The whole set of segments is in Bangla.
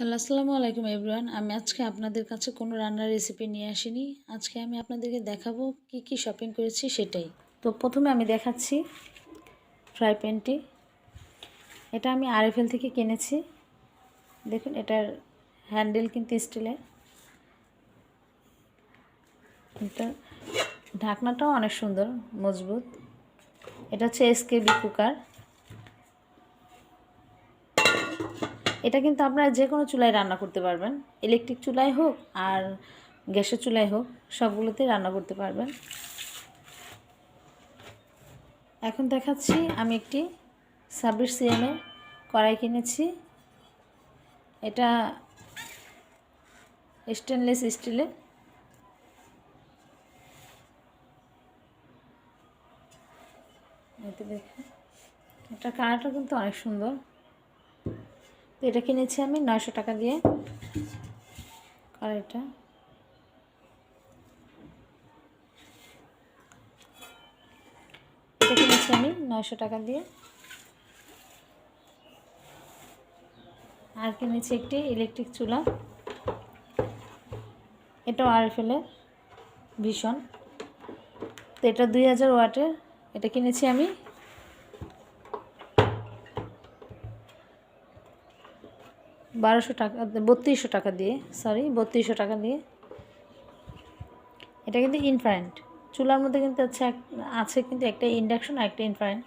হ্যালো, আসসালামু আলাইকুম এভরিওয়ান। আমি আজকে আপনাদের কাছে কোনো রান্নার রেসিপি নিয়ে আসিনি। আজকে আমি আপনাদেরকে দেখাবো কি কি শপিং করেছি সেটাই। তো প্রথমে আমি দেখাচ্ছি ফ্রাই প্যানটি এটা আমি আরএফএল থেকে কিনেছি। দেখুন, এটার হ্যান্ডেল কিন্তু স্টিলের এটা ঢাকনাটাও অনেক সুন্দর, মজবুত। এটা হচ্ছে এসকেবি কুকার এটা কিন্তু আপনারা যে কোনো চুলায় রান্না করতে পারবেন। ইলেকট্রিক চুলায় হোক আর গ্যাসের চুলায় হোক, সবগুলোতেই রান্না করতে পারবেন। এখন দেখাচ্ছি আমি একটি ছাব্বিশ সিএমের কড়াই কিনেছি। এটা স্টেনলেস স্টিলের এটা কালারটা কিন্তু অনেক সুন্দর। তো এটা কিনেছি আমি নয়শো টাকা দিয়ে। কড়াইটা এটা? কিনেছি আমি নয়শো টাকা দিয়ে। আর কিনেছি একটি ইলেকট্রিক চুলা। এটাও আরএফএলের ভীষণ। তো এটা দুই হাজার ওয়াটের। এটা কিনেছি আমি বারোশো টাকা, বত্রিশশো টাকা দিয়ে সরি বত্রিশশো টাকা দিয়ে। এটা কিন্তু ইনফ্রারেন্ট চুলার মধ্যে কিন্তু হচ্ছে আছে কিন্তু একটা ইন্ডাকশন আর একটা ইনফ্রারেন্ট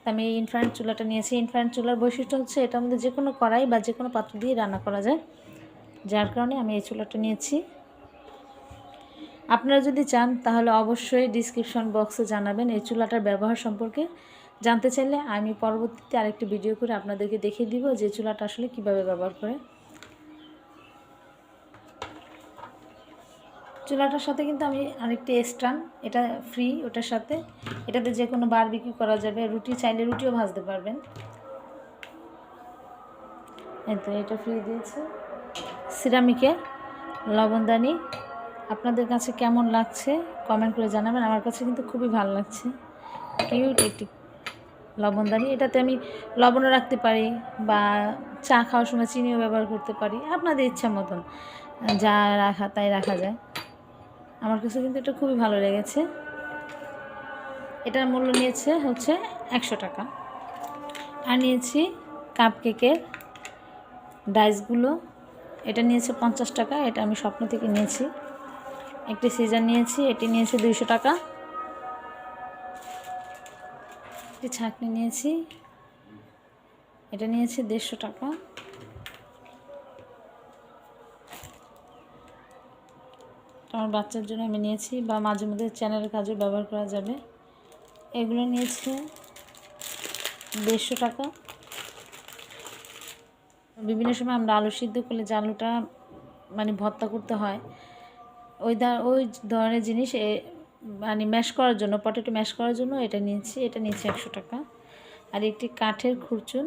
তো আমি এই ইনফ্রারেন্ট চুলাটা নিয়েছি। ইনফ্রারেন্ট চুলার বৈশিষ্ট্য হচ্ছে এটার মধ্যে যে কোনো কড়াই বা যে কোনো পাত্র দিয়ে রান্না করা যায়। যার কারণে আমি এই চুলাটা নিয়েছি। আপনারা যদি চান তাহলে অবশ্যই ডিসক্রিপশন বক্সে জানাবেন এই চুলাটার ব্যবহার সম্পর্কে। জানতে চাইলে আমি পরবর্তীতে আরেকটি ভিডিও করে আপনাদেরকে দেখিয়ে দিব যে চুলাটা আসলে কীভাবে ব্যবহার করে। চুলাটার সাথে কিন্তু আমি আরেকটি স্টান এটা ফ্রি ওটার সাথে। এটাতে যে কোনো বার বিক্রি করা যাবে, রুটি চাইলে রুটিও ভাজতে পারবেন। তো, এটা ফ্রি দিয়েছে। সিরামিকের লবণদানি আপনাদের কাছে কেমন লাগছে? কমেন্ট করে জানাবেন, আমার কাছে কিন্তু খুবই ভালো লাগছে। কিউট একটি লবণদানি এটাতে আমি লবণও রাখতে পারি বা চা খাওয়ার সময় চিনিও ব্যবহার করতে পারি, আপনাদের ইচ্ছা মতন, যা রাখা, তাই রাখা যায়। আমার কাছে কিন্তু এটা খুবই ভালো লেগেছে। এটার মূল্য নিয়েছে হচ্ছে একশো টাকা। আর নিয়েছি কাপ কেকের ডাইসগুলো, এটা নিয়েছে পঞ্চাশ টাকা, এটা আমি স্বপ্ন থেকে নিয়েছি। একটি সিজার নিয়েছি, এটি নিয়েছে দুইশো টাকা। একটি ছাঁকনি নিয়েছি। এটা নিয়েছি দেড়শো টাকা। আমার বাচ্চার জন্য আমি নিয়েছি বা মাঝে মধ্যে চ্যানেলের কাজে ব্যবহার করা যাবে। এগুলো নিয়েছে দেড়শো টাকা। বিভিন্ন সময় আমরা আলু সিদ্ধ করলে যে আলুটা মানে ভর্তা করতে হয়, ওই ওই ধরনের জিনিস মানে ম্যাশ করার জন্য পটেটো ম্যাশ করার জন্য এটা নিয়েছি এটা নিয়েছি একশো টাকা। আর একটি কাঠের খুরচুন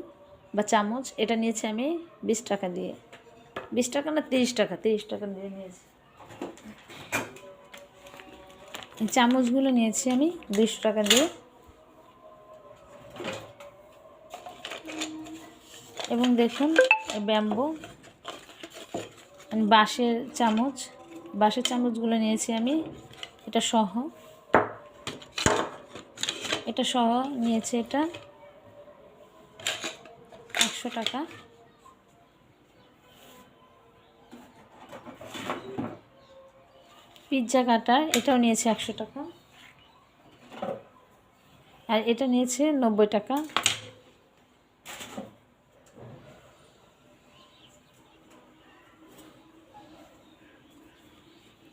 বা চামচ, এটা নিয়েছি আমি বিশ টাকা দিয়ে। বিশ টাকা না তিরিশ টাকা তিরিশ টাকা দিয়ে নিয়েছি। চামচগুলো নিয়েছি আমি দুশো টাকা দিয়ে। এবং দেখুন ব্যাম্বো বাঁশের চামচ, বাঁশের চামচগুলো নিয়েছি আমি এটা সহ। এটা সহ নিয়েছে এটা একশো টাকা। পিৎজা কাটার, এটাও নিয়েছে একশো টাকা। আর এটা নিয়েছে নব্বই টাকা।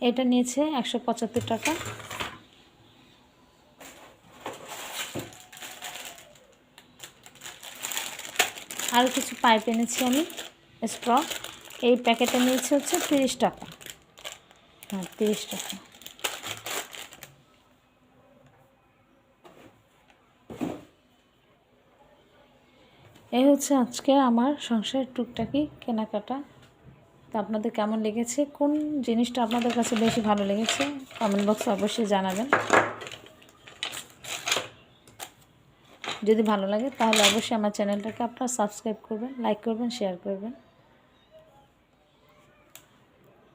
এটা নিয়েছে একশো পঁচাত্তর টাকা। আরও কিছু পাইপ এনেছি আমি, স্ট্র। এই প্যাকেটটা নিয়েছে হচ্ছে তিরিশ টাকা। হ্যাঁ তিরিশ টাকা। এই হচ্ছে আজকে আমার সংসারের টুকটাকি কেনাকাটা। তো আপনাদের কেমন লেগেছে? কোন জিনিসটা আপনাদের কাছে বেশি ভালো লেগেছে? কমেন্ট বক্সে অবশ্যই জানাবেন। যদি ভালো লাগে তাহলে অবশ্যই আমার চ্যানেলটাকে আপনারা সাবস্ক্রাইব করবেন, লাইক করবেন, শেয়ার করবেন।